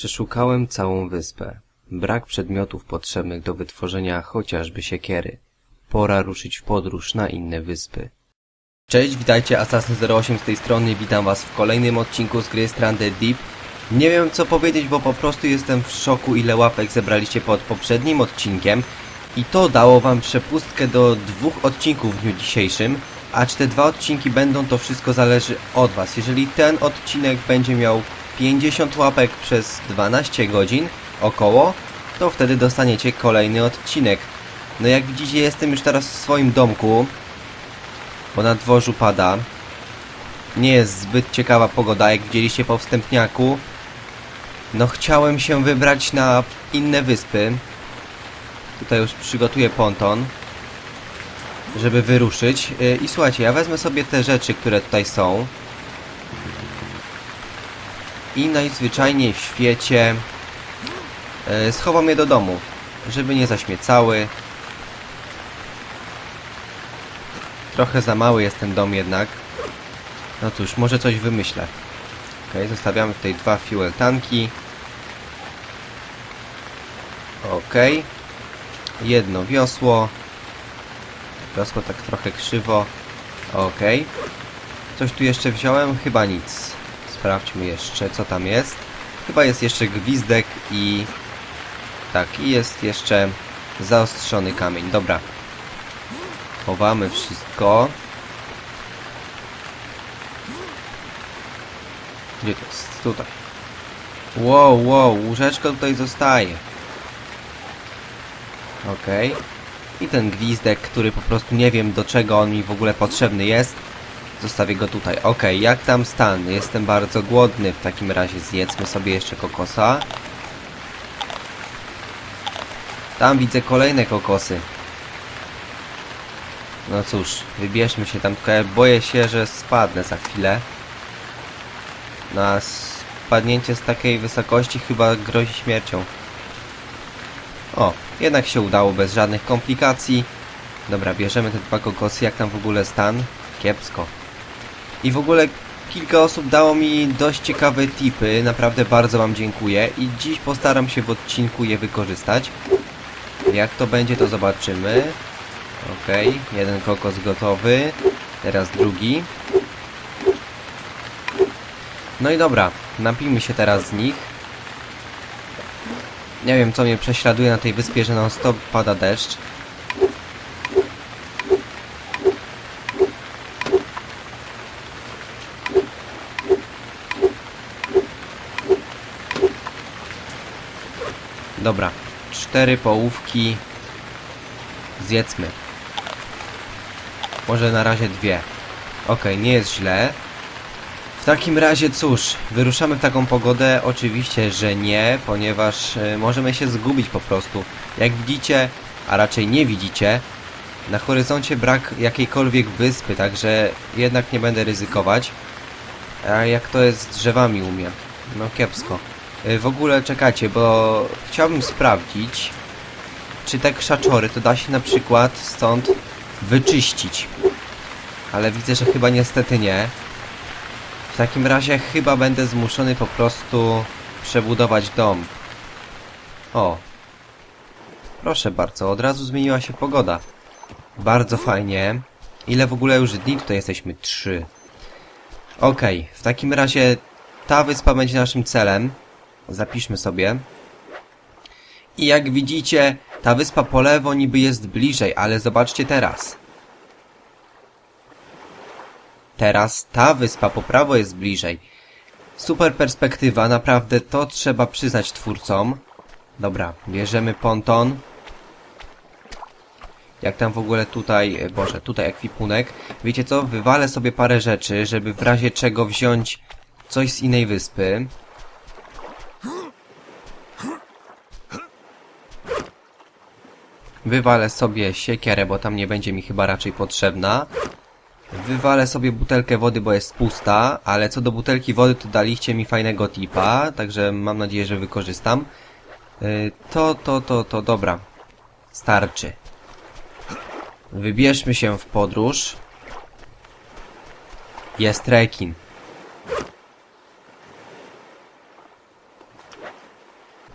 Przeszukałem całą wyspę. Brak przedmiotów potrzebnych do wytworzenia chociażby siekiery. Pora ruszyć w podróż na inne wyspy. Cześć, witajcie, Assassin08 z tej strony, witam was w kolejnym odcinku z gry Stranded Deep. Nie wiem co powiedzieć, bo po prostu jestem w szoku ile łapek zebraliście pod poprzednim odcinkiem i to dało wam przepustkę do dwóch odcinków w dniu dzisiejszym, a czy te dwa odcinki będą, to wszystko zależy od was. Jeżeli ten odcinek będzie miał 50 łapek przez 12 godzin około, to wtedy dostaniecie kolejny odcinek. No jak widzicie jestem już teraz w swoim domku, bo na dworzu pada. Nie jest zbyt ciekawa pogoda, jak widzieliście po wstępniaku. No chciałem się wybrać na inne wyspy. Tutaj już przygotuję ponton, żeby wyruszyć. Yy, I słuchajcie, ja wezmę sobie te rzeczy, które tutaj są. I najzwyczajniej w świecie yy, schowam je do domu, żeby nie zaśmiecały. Trochę za mały jest ten dom jednak. No cóż, może coś wymyślę. Ok, zostawiamy tutaj dwa fuel tanki. Ok. Jedno wiosło. Wiosło tak trochę krzywo. Ok. Coś tu jeszcze wziąłem? Chyba nic. Sprawdźmy jeszcze, co tam jest. Chyba jest jeszcze gwizdek i... Tak, i jest jeszcze zaostrzony kamień. Dobra. Chowamy wszystko. Gdzie to jest? Tutaj. Wow, wow, łóżeczko tutaj zostaje. Okej. I ten gwizdek, który po prostu nie wiem do czego on mi w ogóle potrzebny jest. Zostawię go tutaj. Okej, jak tam stan? Jestem bardzo głodny. W takim razie zjedzmy sobie jeszcze kokosa. Tam widzę kolejne kokosy. No cóż, wybierzmy się tam, tylko ja boję się, że spadnę za chwilę. Na spadnięcie z takiej wysokości chyba grozi śmiercią. O, jednak się udało bez żadnych komplikacji. Dobra, bierzemy te dwa kokosy, jak tam w ogóle stan? Kiepsko. I w ogóle kilka osób dało mi dość ciekawe tipy, naprawdę bardzo wam dziękuję i dziś postaram się w odcinku je wykorzystać. Jak to będzie, to zobaczymy. Okej, jeden kokos gotowy. Teraz drugi. No i dobra, napijmy się teraz z nich. Nie wiem co mnie prześladuje na tej wyspie, że non stop pada deszcz. Dobra, cztery połówki zjedzmy. Może na razie dwie. Okej, nie jest źle. W takim razie cóż, wyruszamy w taką pogodę? Oczywiście, że nie, ponieważ e, możemy się zgubić po prostu. Jak widzicie, a raczej nie widzicie, na horyzoncie brak jakiejkolwiek wyspy, także jednak nie będę ryzykować. A jak to jest z drzewami umiem? No kiepsko. E, w ogóle czekajcie, bo chciałbym sprawdzić, czy te krzaczory to da się na przykład stąd wyczyścić. Ale widzę, że chyba niestety nie. W takim razie chyba będę zmuszony po prostu przebudować dom. O. Proszę bardzo, od razu zmieniła się pogoda. Bardzo fajnie. Ile w ogóle już dni tutaj jesteśmy? Trzy. Okej, w takim razie ta wyspa będzie naszym celem. Zapiszmy sobie. I jak widzicie, ta wyspa po lewo niby jest bliżej, ale zobaczcie teraz. Teraz ta wyspa po prawo jest bliżej. Super perspektywa, naprawdę to trzeba przyznać twórcom. Dobra, bierzemy ponton. Jak tam w ogóle tutaj, e, boże, tutaj ekwipunek. Wiecie co, wywalę sobie parę rzeczy, żeby w razie czego wziąć coś z innej wyspy. Wywalę sobie siekierę, bo tam nie będzie mi chyba raczej potrzebna. Wywalę sobie butelkę wody, bo jest pusta, ale co do butelki wody, to daliście mi fajnego tipa, także mam nadzieję, że wykorzystam. Yy, to, to, to, to, dobra. Starczy. Wybierzmy się w podróż. Jest rekin.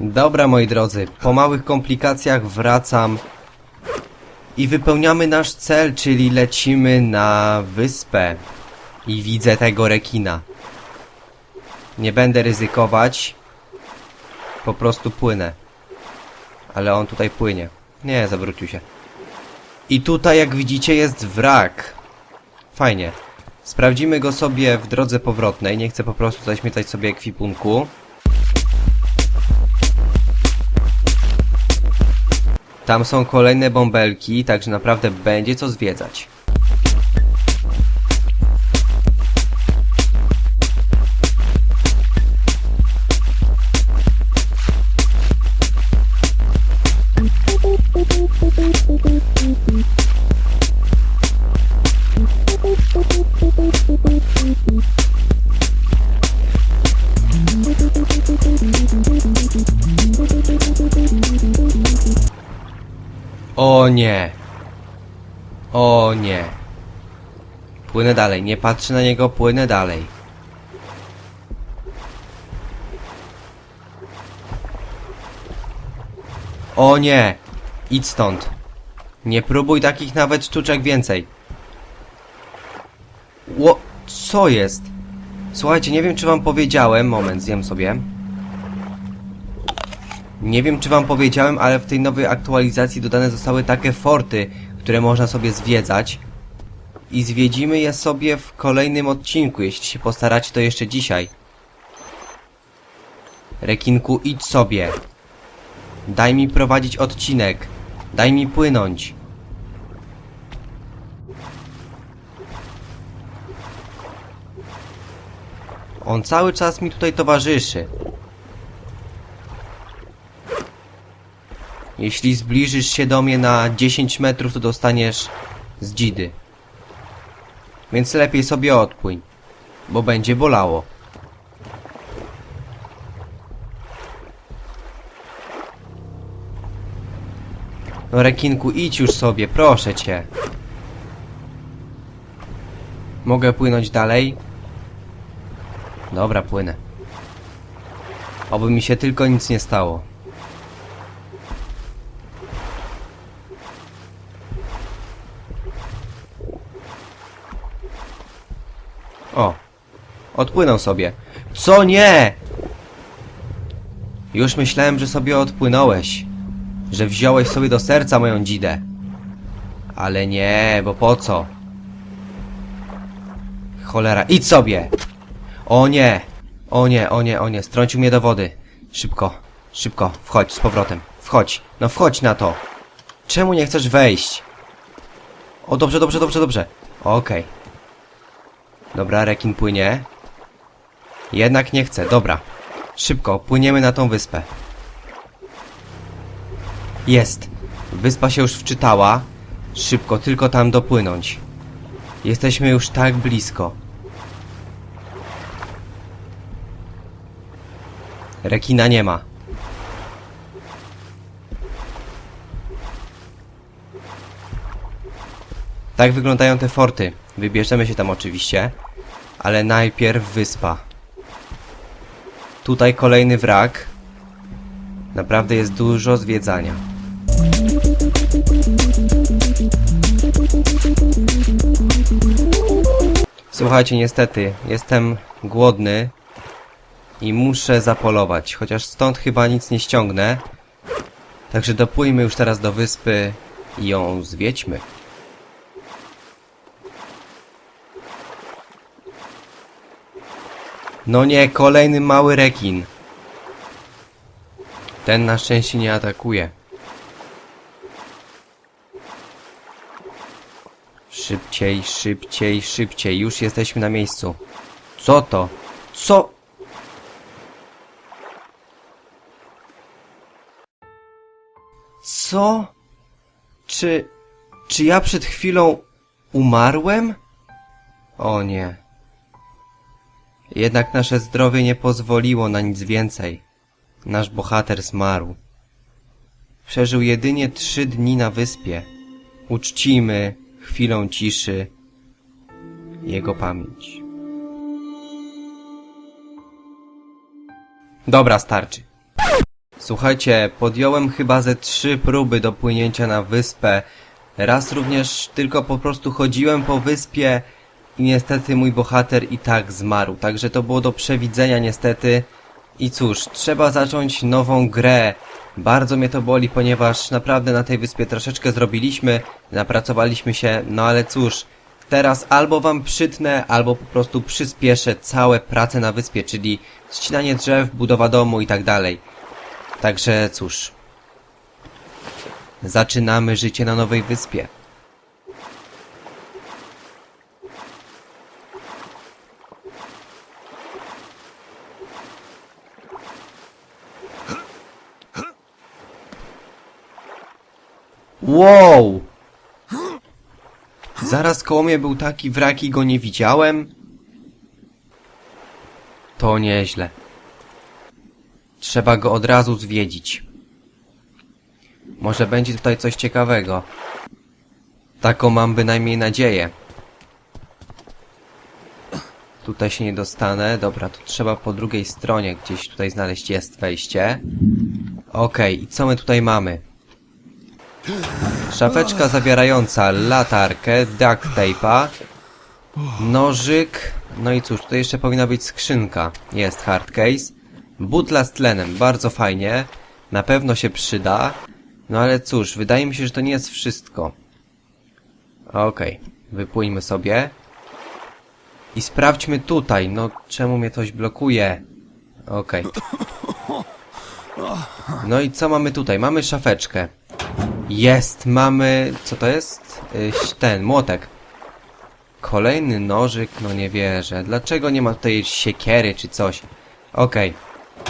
Dobra, moi drodzy, po małych komplikacjach wracam i wypełniamy nasz cel, czyli lecimy na wyspę i widzę tego rekina. Nie będę ryzykować, po prostu płynę. Ale on tutaj płynie. Nie, zawrócił się. I tutaj, jak widzicie, jest wrak. Fajnie. Sprawdzimy go sobie w drodze powrotnej. Nie chcę po prostu zaśmiecać sobie ekwipunku. Tam są kolejne bąbelki, także naprawdę będzie co zwiedzać. O nie. O nie. Płynę dalej, nie patrzę na niego, płynę dalej. O nie. Idź stąd. Nie próbuj takich nawet sztuczek więcej. Ło... Co jest? Słuchajcie, nie wiem czy wam powiedziałem... Moment, zjem sobie. Nie wiem, czy wam powiedziałem, ale w tej nowej aktualizacji dodane zostały takie forty, które można sobie zwiedzać. I zwiedzimy je sobie w kolejnym odcinku, jeśli się postaracie, to jeszcze dzisiaj. Rekinku, idź sobie. Daj mi prowadzić odcinek. Daj mi płynąć. On cały czas mi tutaj towarzyszy. Jeśli zbliżysz się do mnie na 10 metrów, to dostaniesz z dzidy. Więc lepiej sobie odpłyń, bo będzie bolało. No rekinku, idź już sobie, proszę cię. Mogę płynąć dalej? Dobra, płynę. Oby mi się tylko nic nie stało. O, odpłynął sobie. Co nie? Już myślałem, że sobie odpłynąłeś. Że wziąłeś sobie do serca moją dzidę. Ale nie, bo po co? Cholera, idź sobie! O nie! O nie, o nie, o nie, strącił mnie do wody. Szybko, szybko, wchodź z powrotem. Wchodź, no wchodź na to. Czemu nie chcesz wejść? O, dobrze, dobrze, dobrze, dobrze. Okej. Dobra, rekin płynie. Jednak nie chce, dobra. Szybko, płyniemy na tą wyspę. Jest. Wyspa się już wczytała. Szybko, tylko tam dopłynąć. Jesteśmy już tak blisko. Rekina nie ma. Tak wyglądają te forty. Wybierzemy się tam oczywiście. Ale najpierw wyspa. Tutaj kolejny wrak. Naprawdę jest dużo zwiedzania. Słuchajcie, niestety, jestem głodny i muszę zapolować, chociaż stąd chyba nic nie ściągnę. Także dopłyjmy już teraz do wyspy i ją zwiedźmy. No nie, kolejny mały rekin. Ten na szczęście nie atakuje. Szybciej, szybciej, szybciej. Już jesteśmy na miejscu. Co to? Co? Co? Czy... Czy ja przed chwilą umarłem? O nie. Jednak nasze zdrowie nie pozwoliło na nic więcej. Nasz bohater zmarł. Przeżył jedynie trzy dni na wyspie. Uczcijmy chwilą ciszy jego pamięć. Dobra, starczy. Słuchajcie, podjąłem chyba ze trzy próby do płynięcia na wyspę. Raz również tylko po prostu chodziłem po wyspie i niestety mój bohater i tak zmarł. Także to było do przewidzenia niestety. I cóż, trzeba zacząć nową grę. Bardzo mnie to boli, ponieważ naprawdę na tej wyspie troszeczkę zrobiliśmy, napracowaliśmy się, no ale cóż, teraz albo wam przytnę, albo po prostu przyspieszę całe prace na wyspie, czyli ścinanie drzew, budowa domu i tak dalej. Także cóż. Zaczynamy życie na nowej wyspie. Wow! Zaraz koło mnie był taki wrak i go nie widziałem? To nieźle. Trzeba go od razu zwiedzić. Może będzie tutaj coś ciekawego. Taką mam bynajmniej nadzieję. Tutaj się nie dostanę. Dobra, tu trzeba po drugiej stronie gdzieś tutaj znaleźć jest wejście. Okej, i co my tutaj mamy? Szafeczka zawierająca latarkę, duct tape'a, nożyk, no i cóż, tutaj jeszcze powinna być skrzynka. Jest hard case. Butla z tlenem, bardzo fajnie. Na pewno się przyda. No ale cóż, wydaje mi się, że to nie jest wszystko. Okej, wypłyńmy sobie. I sprawdźmy tutaj, no czemu mnie coś blokuje? Okej. No i co mamy tutaj? Mamy szafeczkę. Jest, mamy... Co to jest? Y, Ten, młotek. Kolejny nożyk, no nie wierzę. Dlaczego nie ma tutaj siekiery czy coś? Okej.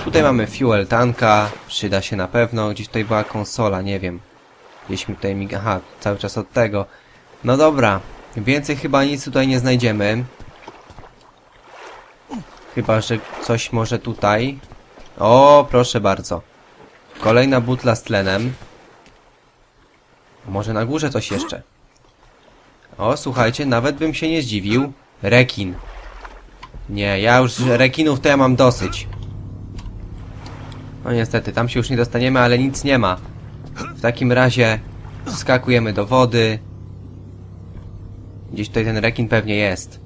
Tutaj mamy fuel tanka, przyda się na pewno. Gdzieś tutaj była konsola, nie wiem. Gdzieś mi tutaj miga... Aha, cały czas od tego. No dobra. Więcej chyba nic tutaj nie znajdziemy. Chyba, że coś może tutaj. O, proszę bardzo. Kolejna butla z tlenem. Może na górze coś jeszcze. O, słuchajcie, nawet bym się nie zdziwił. Rekin. Nie, ja już rekinów to ja mam dosyć. No niestety, tam się już nie dostaniemy, ale nic nie ma. W takim razie skakujemy do wody. Gdzieś tutaj ten rekin pewnie jest.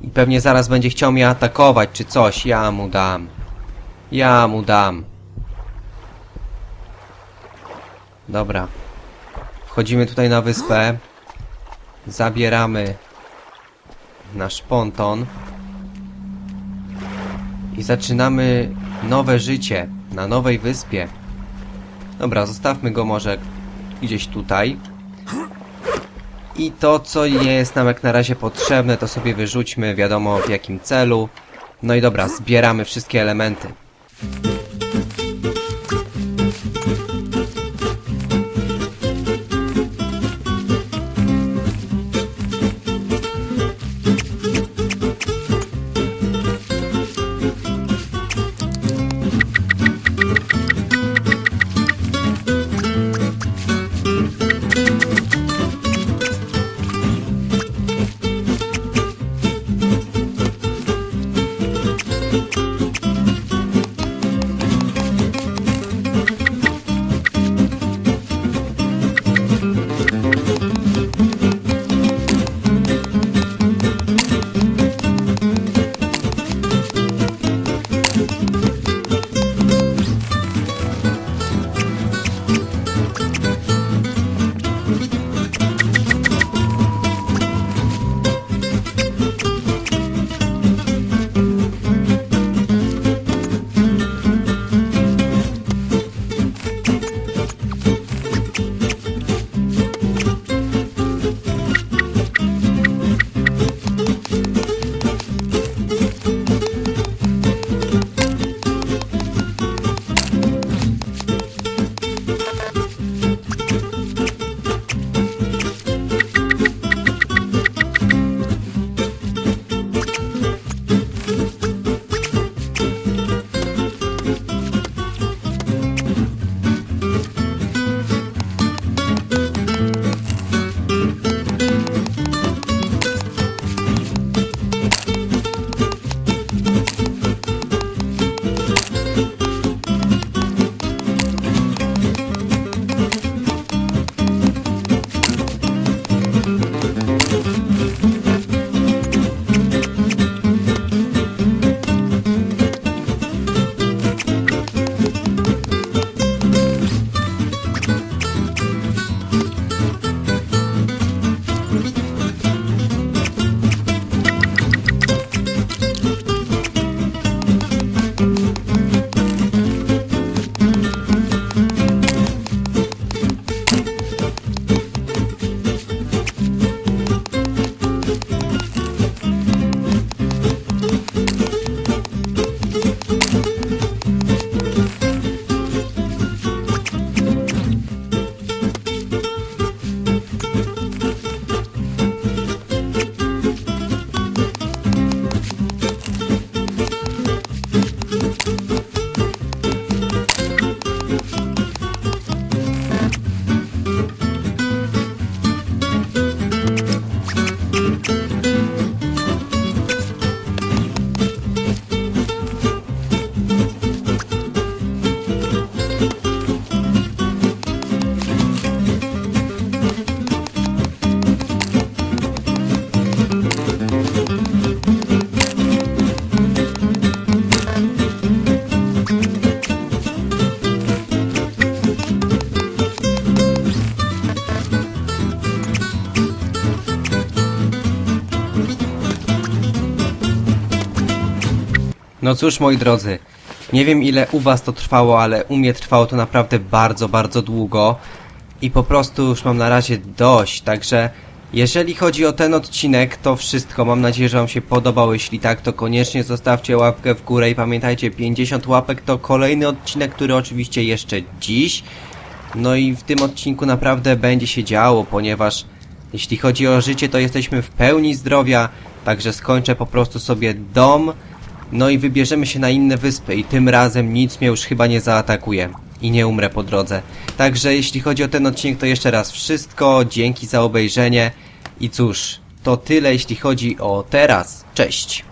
I pewnie zaraz będzie chciał mnie atakować, czy coś. Ja mu dam. Ja mu dam. Dobra. Wchodzimy tutaj na wyspę. Zabieramy nasz ponton. I zaczynamy nowe życie na nowej wyspie. Dobra, zostawmy go może gdzieś tutaj. I to, co nie jest nam jak na razie potrzebne, to sobie wyrzućmy, wiadomo w jakim celu. No i dobra, zbieramy wszystkie elementy. No cóż, moi drodzy, nie wiem ile u was to trwało, ale u mnie trwało to naprawdę bardzo, bardzo długo i po prostu już mam na razie dość, także jeżeli chodzi o ten odcinek, to wszystko. Mam nadzieję, że wam się podobał. Jeśli tak, to koniecznie zostawcie łapkę w górę i pamiętajcie, 50 łapek to kolejny odcinek, który oczywiście jeszcze dziś. No i w tym odcinku naprawdę będzie się działo, ponieważ jeśli chodzi o życie, to jesteśmy w pełni zdrowia, także skończę po prostu sobie dom, no i wybierzemy się na inne wyspy i tym razem nic mnie już chyba nie zaatakuje i nie umrę po drodze. Także jeśli chodzi o ten odcinek, to jeszcze raz wszystko, dzięki za obejrzenie i cóż, to tyle jeśli chodzi o teraz. Cześć!